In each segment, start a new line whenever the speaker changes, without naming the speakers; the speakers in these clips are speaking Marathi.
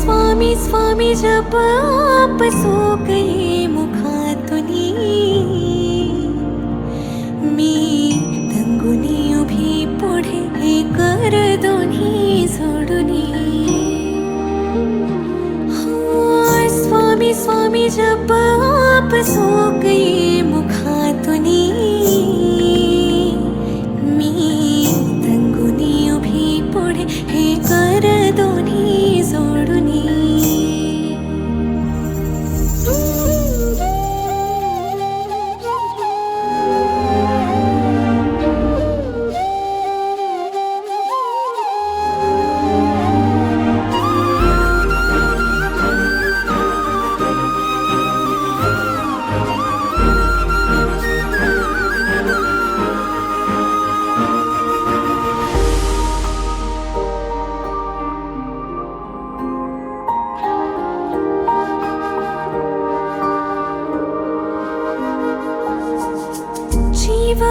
स्वामी स्वामी आप सो गुखा स्वामी जब आप सो गए मुखा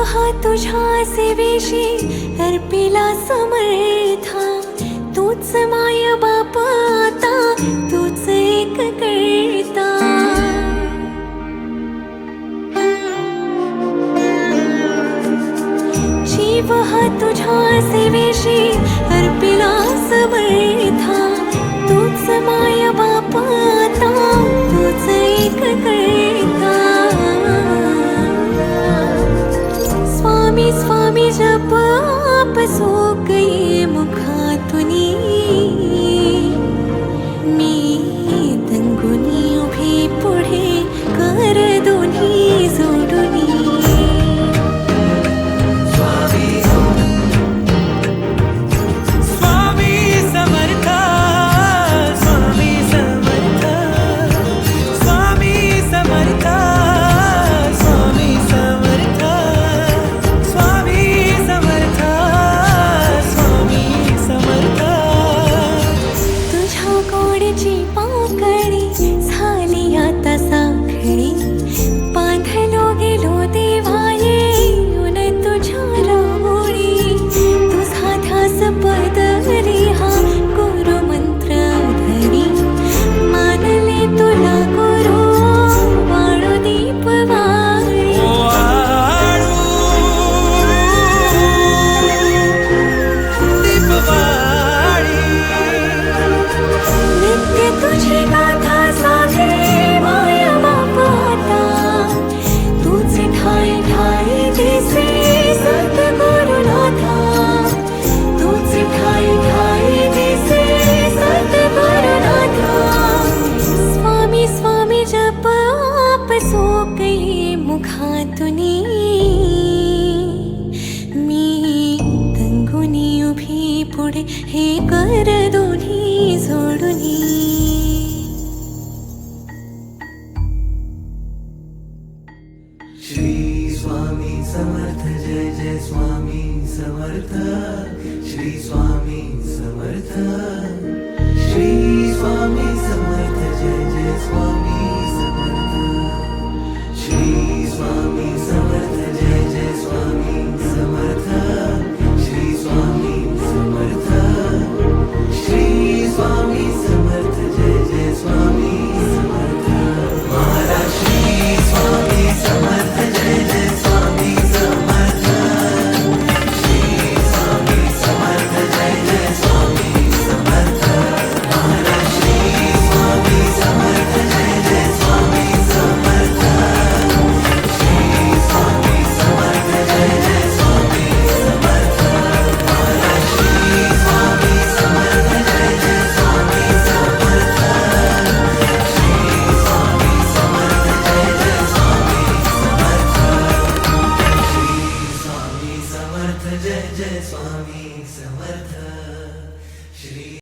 हा तुझ्या सेवेशी अर्पिला समर्था. तूच माय बाप आता तूच एक कर हे कर दोन्ही जोडुनी.
श्री स्वामी समर्थ जय जय स्वामी समर्थ. श्री स्वामी समर्थ. श्री स्वामी समर्थ जय जय स्वामी स्वामी समर्थ श्री